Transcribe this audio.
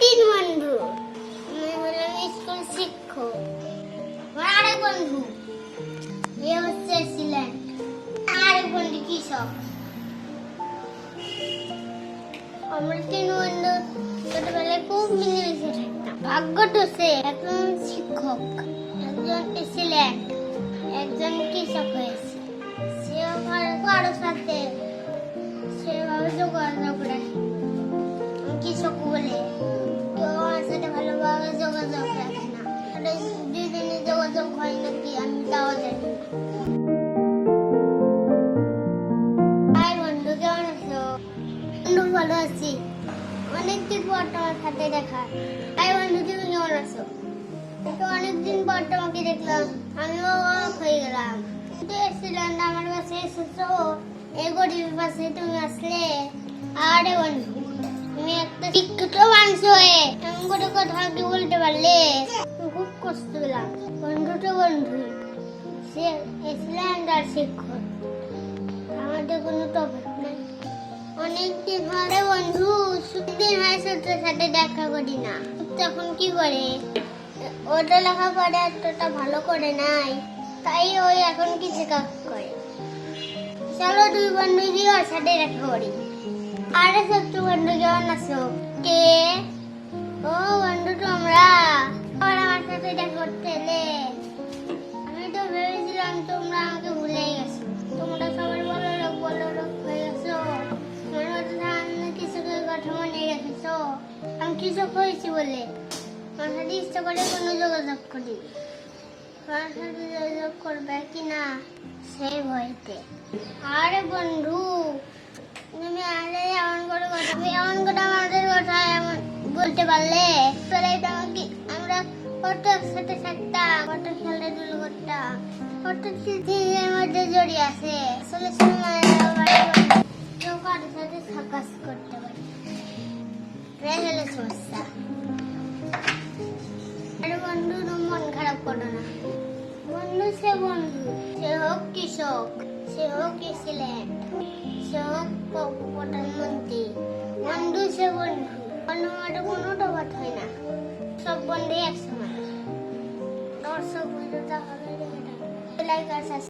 তিন বন্ধু। আমি হলাম স্কুল শিক্ষক। আমার আরেক বন্ধু। এ হচ্ছে সিলেট। আরেক বন্ধু কৃষক। আমরা তিন বন্ধু ছোটবেলায় খুব মিলেমিশে থাকতাম। ভাগ্যটা সে একজন শিক্ষক, একজন সিলেট, একজন কৃষক হয়েছে। সেও কারও সাথে সেভাবে যোগাযোগ যোগাযোগ রাখে না ওটা যোগাযোগ হয় নাকি আমি তাও জানি হাই বন্ধু কেমন আছো ভালো আছি অনেকদিন পর তোমার সাথে দেখা হাই বন্ধু তুমি কেমন আছো অনেকদিন পর তোমাকে দেখলাম আমিও অবাক হয়ে গেলাম কিন্তু এসেছিলাম আমার কাছে এসেছ এই গরিবের পাশে তুমি আসলে আরে বন্ধু তুমি শিক্ষিত মানুষ হয়ে এমন করে বলতে পারলে? খুব কষ্ট পেলাম বন্ধু তো বন্ধু। সে এসেছিলেন তার শিক্ষক আমাদের কোনো তফাৎ নেই। অনেকদিন ধরে বন্ধু দিন হয় তোর সাথে দেখা করি না। তখন কি করে? ওটা লেখাপড়া এতটা ভালো করে নাই। তাই ওই এখন কিছু কাজ করে। চলো দুই বন্ধু গিয়ে ওর সাথে দেখা করি। আরে সত্য বন্ধু, কেমন আছো? কে? ও বন্ধু, তোমরা? আর আমার সাথে দেখা করতে আমি তো ভেবেছিলাম তোমরা আমাকে ভুলে গেছো। তোমরা সবার বড় লোক বড় লোক হয়ে গেছো। মনে কৃষকের কথা মনে রেখেছো আমি কৃষক হয়েছি বলে? আমার সাথে ইচ্ছা করে কোনো যোগাযোগ করি। আমার সাথে যোগাযোগ করবে কি না সেই ভয়তে। আরে বন্ধু এমন করে এমন করে আমাদের কথা এমন বলতে পারলে? তাহলে তো আমাকে আমরা কত একসাথে থাকতাম, কত খেলাধুলো করতাম, কত কেউ কারোর সাথে সাকাশ করতে সমস্যা। আরে বন্ধু মন খারাপ করো না। সে বন্ধু, সে হোক কৃষক, সে হোক সিলেট, সে হোক প্রধানমন্ত্রী বন্ধু, সে বন্ধু বন্ধু মাঠে কোনো তফাৎ হয় না। সব বন্ধুই একসময় দর্শক বুঝতে হবে লাইক আর